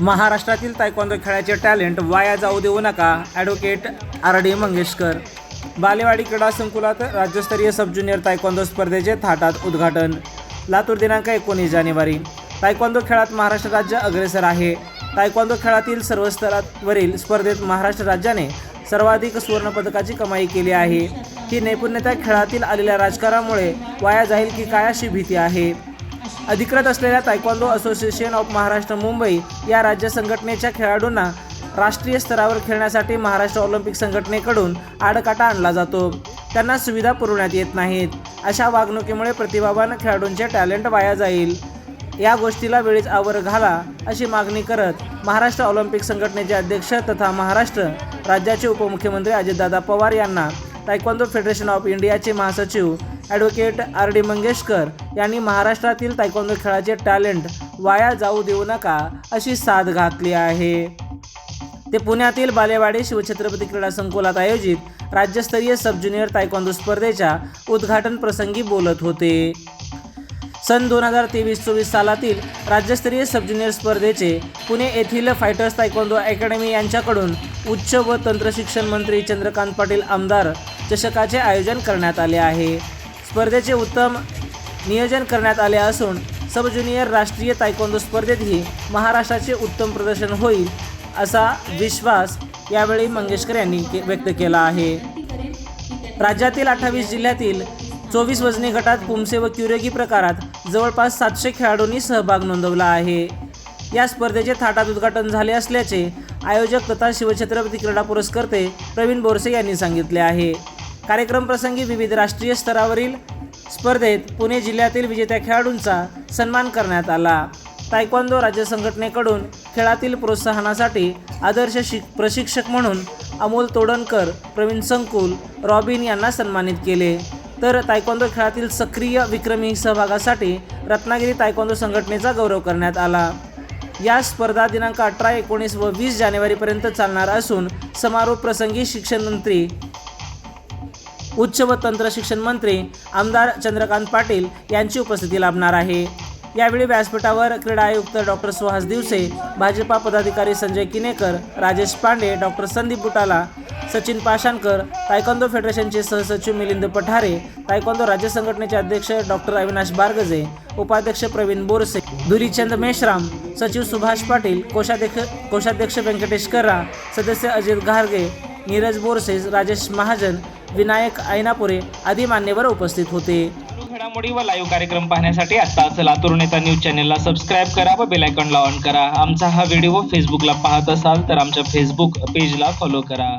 महाराष्ट्रातील तायक्वांदो खेळाचे टॅलेंट वाया जाऊ देऊ नका advocate R D Mangeshkar. Balewadi क्रीडा संकुलात राज्यस्तरीय सब ज्युनियर तायक्वांदो स्पर्धेचे थाटात उद्घाटन. लातूर दिनांक एकोणीस जानेवारी. तायक्वांदो खेळात महाराष्ट्र राज्य अग्रेसर आहे. तायक्वांदो खेळातील सर्व स्तरावरील स्पर्धेत महाराष्ट्र राज्याने सर्वाधिक सुवर्णपदकाची कमाई केली आहे. ही नैपुण्यता खेळातील आलेल्या राजकारणामुळे वाया जाईल की काय अशी भीती आहे. अधिकृत असलेल्या taekwondo association of Maharashtra Mumbai या राज्य संघटनेच्या खेळाडूंना राष्ट्रीय स्तरावर खेळण्यासाठी महाराष्ट्र ऑलिम्पिक संघटनेकडून आडकाटा आणला जातो. त्यांना सुविधा पुरवण्यात येत नाहीत. अशा वागणुकीमुळे प्रतिभावान खेळाडूंचे टॅलेंट वाया जाईल. या गोष्टीला वेळीच आवर घाला अशी मागणी करत महाराष्ट्र ऑलिम्पिक संघटनेचे अध्यक्ष तथा महाराष्ट्र राज्याचे उपमुख्यमंत्री अजितदादा पवार यांना तायक्वांदो फेडरेशन ऑफ इंडियाचे महासचिव ॲडव्होकेट आर डी मंगेशकर यांनी महाराष्ट्रातील तायक्वांदो खेळाचे टॅलेंट वाया जाऊ देऊ नका अशी साथ घातली आहे. ते पुण्यातील बालेवाडी शिवछत्रपती क्रीडा संकुलात आयोजित राज्यस्तरीय सब ज्युनियर तायक्वांदो स्पर्धेच्या उद्घाटन प्रसंगी बोलत होते. सन दोन हजार तेवीस चोवीस सालातील राज्यस्तरीय सब ज्युनियर स्पर्धेचे पुणे येथील फायटर्स तायक्वांदो अकॅडमी यांच्याकडून उच्च व तंत्रशिक्षण मंत्री चंद्रकांत पाटील आमदार चषकाचे आयोजन करण्यात आले आहे. स्पर्धेचे उत्तम नियोजन करण्यात आले असून सब ज्युनियर राष्ट्रीय तायकोंदो स्पर्धेतही महाराष्ट्राचे उत्तम प्रदर्शन होईल असा विश्वास यावेळी मंगेशकर यांनी के व्यक्त केला आहे. राज्यातील अठ्ठावीस जिल्ह्यातील चोवीस वजनी गटात पुमसे व क्युरेगी प्रकारात जवळपास सातशे खेळाडूंनी सहभाग नोंदवला आहे. या स्पर्धेचे थाटात उद्घाटन झाले असल्याचे आयोजक तथा शिवछत्रपती क्रीडा पुरस्कर्ते प्रवीण बोरसे यांनी सांगितले आहे. कार्यक्रम प्रसंगी विविध राष्ट्रीय स्तरावरील स्पर्धेत पुणे जिल्ह्यातील विजेत्या खेळाडूंचा सन्मान करण्यात आला. तायक्वांदो राज्य संघटनेकडून खेळातील प्रोत्साहनासाठी आदर्श शिक प्रशिक्षक म्हणून अमोल तोडणकर प्रवीण संकुल रॉबिन यांना सन्मानित केले. तर तायक्वांदो खेळातील सक्रिय विक्रमी सहभागासाठी रत्नागिरी तायक्वांदो संघटनेचा गौरव करण्यात आला. या स्पर्धा दिनांक अठरा एकोणीस व वीस जानेवारीपर्यंत चालणार असून समारोप प्रसंगी शिक्षण मंत्री उच्च व तंत्र शिक्षण मंत्री आमदार चंद्रकांत पाटील यांची उपस्थिती लाभणार आहे. यावेळी व्यासपीठावर क्रीडा आयुक्त डॉक्टर सुहास दिवसे भाजपा पदाधिकारी संजय किनेकर राजेश पांडे डॉक्टर संदीप बुटाला सचिन पाषाणकर तायकोंदो फेडरेशनचे सहसचिव मिलिंद पठारे तायकोंदो राज्य संघटनेचे अध्यक्ष डॉक्टर अविनाश बारगजे उपाध्यक्ष प्रवीण बोरसे धुरीचंद मेश्राम सचिव सुभाष पाटील कोषाध्यक्ष कोषाध्यक्ष व्यंकटेश कर्रा सदस्य अजित घारगे नीरज बोरसे राजेश महाजन विनायक ऐनापुरे आदी मान्यवर उपस्थित होते. घडामोडी व लाईव्ह कार्यक्रम पाहण्यासाठी आत्ताच लातूर नेता न्यूज चॅनेलला सबस्क्राईब करा व बेल आयकॉनला ऑन करा. आमचा हा व्हिडिओ फेसबुकला पाहत असाल तर आमच्या फेसबुक पेजला फॉलो करा.